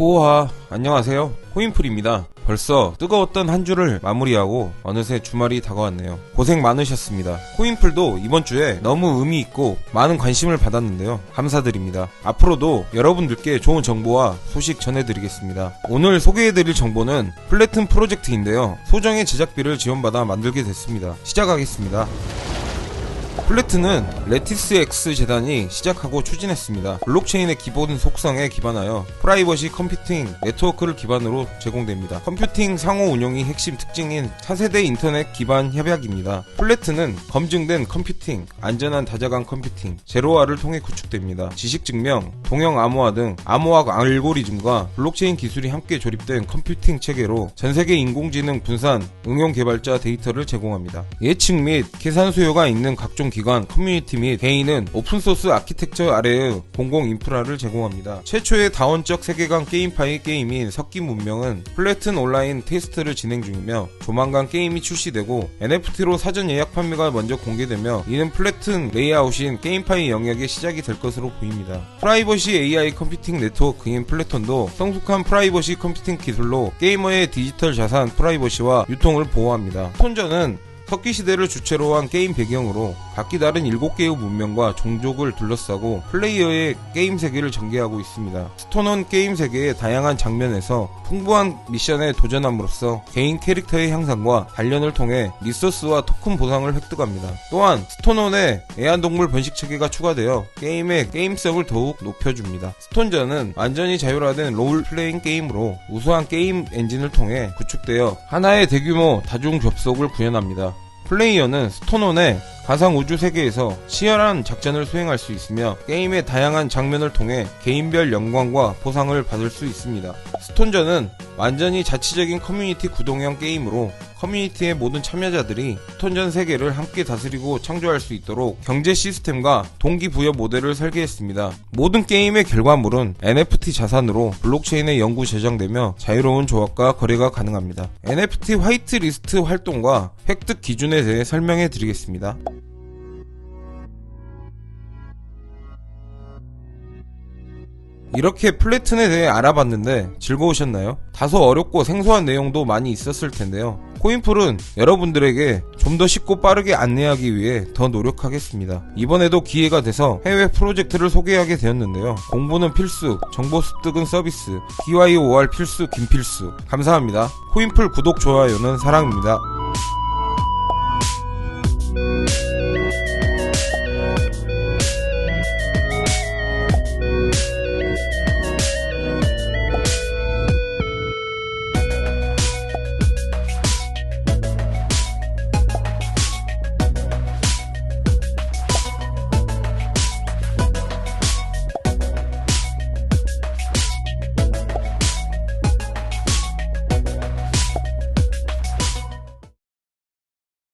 호하 안녕하세요. 호인풀입니다. 벌써 뜨거웠던 한 주를 마무리하고 어느새 주말이 다가왔네요. 고생 많으셨습니다. 호인풀도 이번 주에 너무 의미 있고 많은 관심을 받았는데요. 감사드립니다. 앞으로도 여러분들께 좋은 정보와 소식 전해드리겠습니다. 오늘 소개해드릴 정보는 플래튼 프로젝트인데요. 소정의 제작비를 지원받아 만들게 됐습니다. 시작하겠습니다 플래트는 레티스 X 재단이 시작하고 추진했습니다. 블록체인의 기본 속성에 기반하여 프라이버시 컴퓨팅 네트워크를 기반으로 제공됩니다. 컴퓨팅 상호 운용이 핵심 특징인 차세대 인터넷 기반 협약입니다. 플래트는 검증된 컴퓨팅, 안전한 다자간 컴퓨팅, 제로화를 통해 구축됩니다. 지식 증명, 동형 암호화 등 암호화 알고리즘과 블록체인 기술이 함께 조립된 컴퓨팅 체계로 전 세계 인공지능 분산, 응용 개발자 데이터를 제공합니다. 예측 및 계산 수요가 있는 각종 기관, 커뮤니티 및 개인은 오픈소스 아키텍처 아래의 공공 인프라를 제공합니다. 최초의 다원적 세계관 게임파이 게임인 섞인 문명은 플래튼 온라인 테스트를 진행 중이며 조만간 게임이 출시되고 NFT로 사전 예약 판매가 먼저 공개되며 이는 플래튼 레이아웃인 게임파이 영역의 시작이 될 것으로 보입니다. 프라이버시 AI 컴퓨팅 네트워크인 플래톤도 성숙한 프라이버시 컴퓨팅 기술로 게이머의 디지털 자산 프라이버시와 유통을 보호합니다. 톤전은 석기 시대를 주체로 한 게임 배경으로 각기 다른 7개의 문명과 종족을 둘러싸고 플레이어의 게임 세계를 전개하고 있습니다. 스톤은 게임 세계의 다양한 장면에서 풍부한 미션에 도전함으로써 개인 캐릭터의 향상과 단련을 통해 리소스와 토큰 보상을 획득합니다. 또한 스톤온에 애완동물 번식 체계가 추가되어 게임의 게임성을 더욱 높여줍니다. 스톤전은 완전히 자율화된 롤 플레잉 게임으로 우수한 게임 엔진을 통해 구축되어 하나의 대규모 다중 접속을 구현합니다. 플레이어는 스톤온의 가상 우주 세계에서 치열한 작전을 수행할 수 있으며 게임의 다양한 장면을 통해 개인별 영광과 보상을 받을 수 있습니다. 스톤전은 완전히 자치적인 커뮤니티 구동형 게임으로 커뮤니티의 모든 참여자들이 스톤전 세계를 함께 다스리고 창조할 수 있도록 경제 시스템과 동기부여 모델을 설계했습니다. 모든 게임의 결과물은 NFT 자산으로 블록체인에 영구 저장되며 자유로운 조합과 거래가 가능합니다. NFT 화이트 리스트 활동과 획득 기준에 대해 설명해 드리겠습니다. 이렇게 플래튼에 대해 알아봤는데 즐거우셨나요? 다소 어렵고 생소한 내용도 많이 있었을 텐데요. 코인풀은 여러분들에게 좀 더 쉽고 빠르게 안내하기 위해 더 노력하겠습니다. 이번에도 기회가 돼서 해외 프로젝트를 소개하게 되었는데요. 공부는 필수, 정보 습득은 서비스, DYOR 필수, 김필수. 감사합니다. 코인풀 구독, 좋아요는 사랑입니다.